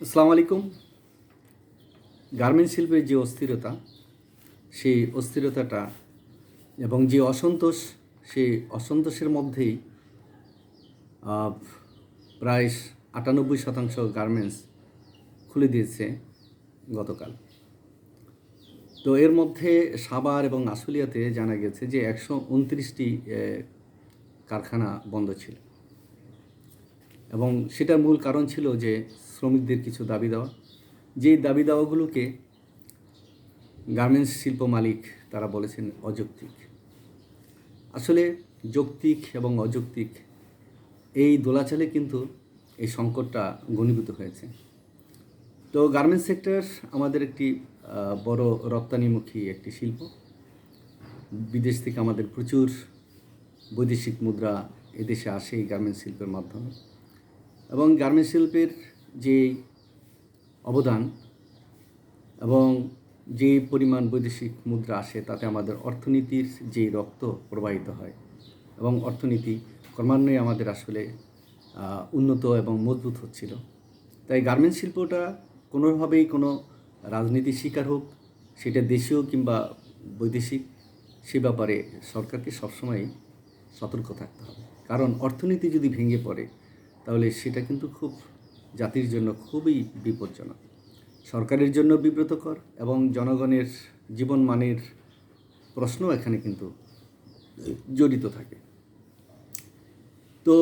আসসালামু আলাইকুম। গার্মেন্ট শিল্পের যে অস্থিরতা, সেই অস্থিরতাটা এবং যে অসন্তোষ, সেই অসন্তোষের মধ্যেই প্রায় আটানব্বই শতাংশ গার্মেন্টস খুলে দিয়েছে গতকাল। তো এর মধ্যে সাবার এবং আশুলিয়াতে জানা গেছে যে একশো উনত্রিশটি কারখানা বন্ধ ছিল। এবং সেটার মূল কারণ ছিল যে শ্রমিকদের কিছু দাবি দেওয়া। যে দাবি দেওয়াগুলোকে গার্মেন্টস শিল্প মালিক তারা বলেছেন অযৌক্তিক। আসলে যৌক্তিক এবং অযৌক্তিক এই দোলাচালে কিন্তু এই সংকটটা ঘনীভূত হয়েছে। তো গার্মেন্টস সেক্টর আমাদের একটি বড় রপ্তানিমুখী একটি শিল্প। বিদেশ থেকে আমাদের প্রচুর বৈদেশিক মুদ্রা এদেশে আসে এই গার্মেন্টস শিল্পের মাধ্যমে। এবং গার্মেন্টস শিল্পের যে অবদান এবং যে পরিমাণ বৈদেশিক মুদ্রা আসে, তাতে আমাদের অর্থনীতির যে রক্ত প্রবাহিত হয় এবং অর্থনীতি ক্রমান্বয়ে আমাদের আসলে উন্নত এবং মজবুত হচ্ছিল। তাই গার্মেন্টস শিল্পটা কোনোভাবেই কোনো রাজনীতির শিকার হোক, সেটা দেশীয় কিংবা বৈদেশিক, সে ব্যাপারে সরকারকে সবসময় সতর্ক থাকতে হবে। কারণ অর্থনীতি যদি ভেঙে পড়ে তাহলে সেটা কিন্তু খুব জাতির জন্য খুবই বিপজ্জনক। সরকারের জন্য বিব্রতকর এবং জনগণের জীবনমানের প্রশ্ন এখানে কিন্তু জড়িত থাকে। তো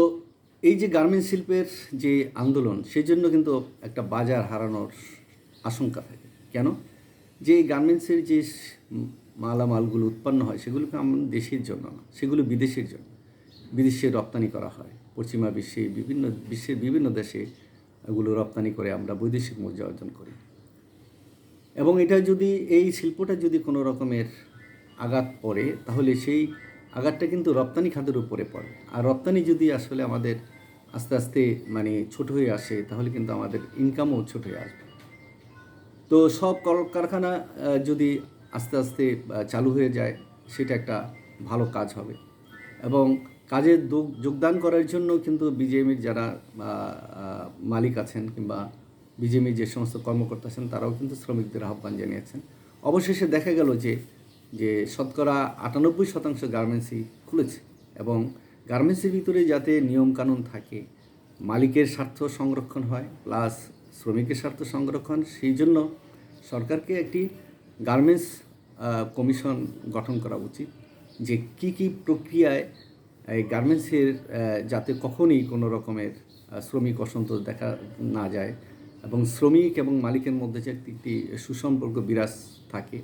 এই যে গার্মেন্টস শিল্পের যে আন্দোলন সেই জন্য কিন্তু একটা বাজার হারানোর আশঙ্কা থাকে। কেন? যে গার্মেন্টসের যে মালামালগুলো উৎপন্ন হয় সেগুলো আমাদের দেশের জন্য না, সেগুলো বিদেশের জন্য। বিদেশে রপ্তানি করা হয়। পশ্চিমা বিশ্বে বিভিন্ন, বিশ্বের বিভিন্ন দেশে এগুলো রপ্তানি করে আমরা বৈদেশিক মুদ্রা অর্জন করি। এবং এটা যদি, এই শিল্পটা যদি কোনো রকমের আঘাত পড়ে, তাহলে সেই আঘাতটা কিন্তু রপ্তানি খাতের উপরে পড়ে। আর রপ্তানি যদি আসলে আমাদের আস্তে আস্তে মানে ছোট হয়ে আসে, তাহলে কিন্তু আমাদের ইনকামও ছোট হয়ে আসবে। তো সব কল- কারখানা যদি আস্তে আস্তে চালু হয়ে যায়, সেটা একটা ভালো কাজ হবে। এবং কাজে যোগ- যোগদান করার জন্য কিন্তু বিজেএমির যারা মালিক আছেন কিংবা বিজেএমির যে সমস্ত কর্মকর্তা আছেন, তারাও কিন্তু শ্রমিকদের আহ্বান জানিয়েছেন। অবশেষে দেখা গেল যে যে শতকরা আটানব্বই শতাংশ গার্মেন্টসই খুলেছে এবং গার্মেন্টসের ভিতরে যাতে নিয়মকানুন থাকে, মালিকের স্বার্থ সংরক্ষণ হয়, প্লাস শ্রমিকের স্বার্থ সংরক্ষণ, সেই জন্য সরকারকে একটি গার্মেন্টস কমিশন গঠন করা উচিত যে কি কি প্রক্রিয়ায় এই গার্মেন্টসের যাতে কখনই কোনো রকমের শ্রমিক অসন্তোষ দেখা না যায় এবং শ্রমিক এবং মালিকের মধ্যে যে একটি সুসম্পর্ক বিরাজ থাকে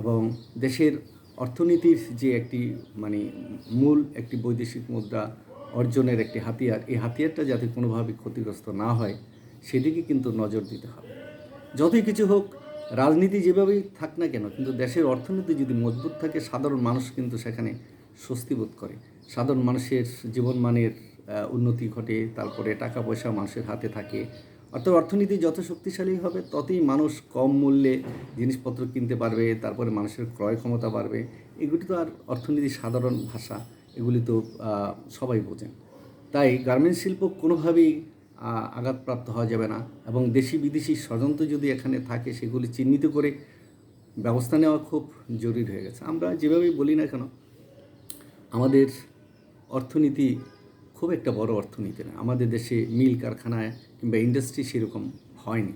এবং দেশের অর্থনীতির যে একটি মানে মূল একটি বৈদেশিক মুদ্রা অর্জনের একটি হাতিয়ার, এই হাতিয়ারটা যাতে কোনোভাবে ক্ষতিগ্রস্ত না হয়, সেদিকে কিন্তু নজর দিতে হবে। যতই কিছু হোক, রাজনীতি যেভাবেই থাক না কেন, কিন্তু দেশের অর্থনীতি যদি মজবুত থাকে, সাধারণ মানুষ কিন্তু সেখানে স্বস্তি বোধ করে। সাধারণ মানুষের জীবনমানের উন্নতি ঘটে, তারপরে টাকা পয়সা মানুষের হাতে থাকে। অর্থাৎ অর্থনীতি যত শক্তিশালী হবে, ততই মানুষ কম মূল্যে জিনিসপত্র কিনতে পারবে, তারপরে মানুষের ক্রয় ক্ষমতা বাড়বে। এগুলি তো আর অর্থনীতির সাধারণ ভাষা, এগুলি তো সবাই বোঝেন। তাই গার্মেন্টস শিল্প কোনোভাবেই আঘাতপ্রাপ্ত হওয়া যাবে না এবং দেশি বিদেশি স্বজন্ত যদি এখানে থাকে, সেগুলি চিহ্নিত করে ব্যবস্থা নেওয়া খুব জরুরি হয়ে গেছে। আমরা যেভাবেই বলি না কেন, আমাদের অর্থনীতি খুব একটা বড় অর্থনীতি না। আমাদের দেশে মিল কারখানায় কিংবা ইন্ডাস্ট্রি সেরকম হয়নি।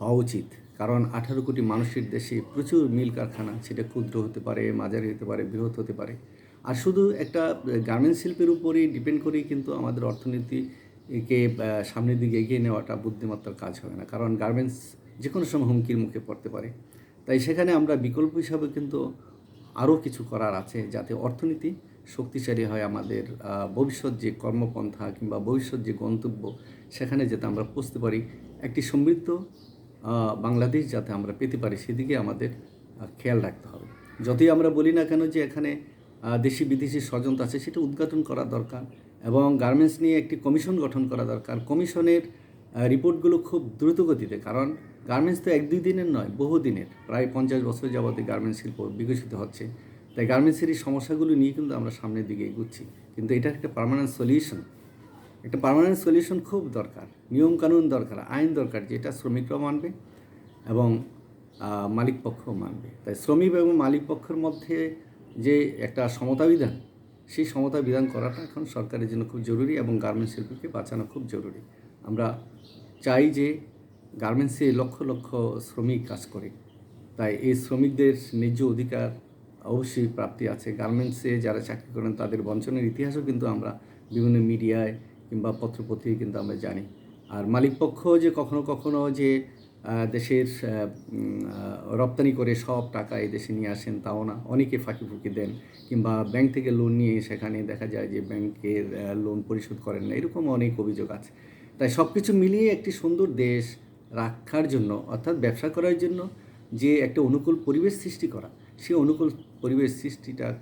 হওয়া উচিত। কারণ আঠারো কোটি মানুষের দেশে প্রচুর মিল কারখানা, সেটা ক্ষুদ্র হতে পারে, মাঝারি হতে পারে, বৃহৎ হতে পারে। আর শুধু একটা গার্মেন্টস শিল্পের উপরেই ডিপেন্ড করেই কিন্তু আমাদের অর্থনীতিকে সামনের দিকে এগিয়ে নেওয়াটা বুদ্ধিমত্তার কাজ হবে না। কারণ গার্মেন্টস যে কোনো সময় হুমকির মুখে পড়তে পারে। তাই সেখানে আমরা বিকল্প হিসাবে কিন্তু আরও কিছু করার আছে যাতে অর্থনীতি শক্তিশালী হয় আমাদের ভবিষ্যৎ যে কর্মপন্থা কিংবা ভবিষ্যৎ যে গন্তব্য, সেখানে যাতে আমরা পৌঁছতে পারি। একটি সমৃদ্ধ বাংলাদেশ যাতে আমরা পেতে পারি, সেদিকে আমাদের খেয়াল রাখতে হবে। যতই আমরা বলি না কেন যে এখানে দেশি বিদেশি স্বজন্ত আছে, সেটা উদ্ঘাটন করা দরকার এবং গার্মেন্টস নিয়ে একটি কমিশন গঠন করা দরকার। কমিশনের রিপোর্টগুলো খুব দ্রুত গতিতে, কারণ গার্মেন্টস তো এক দুই দিনের নয় বহু দিনের প্রায় পঞ্চাশ বছর যাবতীয় গার্মেন্টস শিল্প বিকশিত হচ্ছে। তাই গার্মেন্টসের এই সমস্যাগুলো নিয়ে কিন্তু আমরা সামনের দিকে এগুচ্ছি। কিন্তু এটা একটা পার্মানেন্ট সলিউশন একটা পার্মানেন্ট সলিউশন খুব দরকার নিয়মকানুন দরকার আইন দরকার যেটা শ্রমিকরাও মানবে এবং আহ, মালিক পক্ষও মানবে। তাই শ্রমিক এবং মালিক পক্ষের মধ্যে যে একটা সমতা বিধান সেই সমতা বিধান করাটা এখন সরকারের জন্য খুব জরুরি এবং গার্মেন্টস শিল্পীকে বাঁচানো খুব জরুরি। আমরা চাই যে গার্মেন্টসে লক্ষ লক্ষ শ্রমিক কাজ করে। তাই এই শ্রমিকদের ন্যায্য অধিকার অবশ্যই প্রাপ্তি আছে। গার্মেন্টসে যারা চাকরি করেন, তাদের বঞ্চনের ইতিহাসও কিন্তু আমরা বিভিন্ন মিডিয়ায় কিংবা পত্রপত্রিকায় কিন্তু আমরা জানি। আর মালিকপক্ষ যে কখনো কখনো যে দেশের রপ্তানি করে সব টাকা এই দেশে নিয়ে আসেন, তাও না। অনেকে ফাঁকি ফুঁকি দেন কিংবা ব্যাংক থেকে লোন নিয়ে সেখানে দেখা যায় যে ব্যাংকের লোন পরিশোধ করেন না, এরকম অনেক অভিযোগ আছে। তাই সব কিছু মিলিয়ে একটি সুন্দর দেশ রাখার জন্য, অর্থাৎ ব্যবসা করার জন্য যে একটা অনুকূল পরিবেশ সৃষ্টি করা সেই অনুকূল পরিবেশ সৃষ্টিটা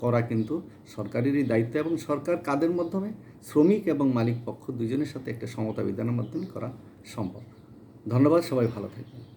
করা কিন্তু সরকারেরই দায়িত্ব এবং সরকার কাদের মাধ্যমে? শ্রমিক এবং মালিক পক্ষ দুজনের সাথে একটা সমতা বিধানের মাধ্যমে করা সম্ভব। ধন্যবাদ, সবাই ভালো থাকবেন।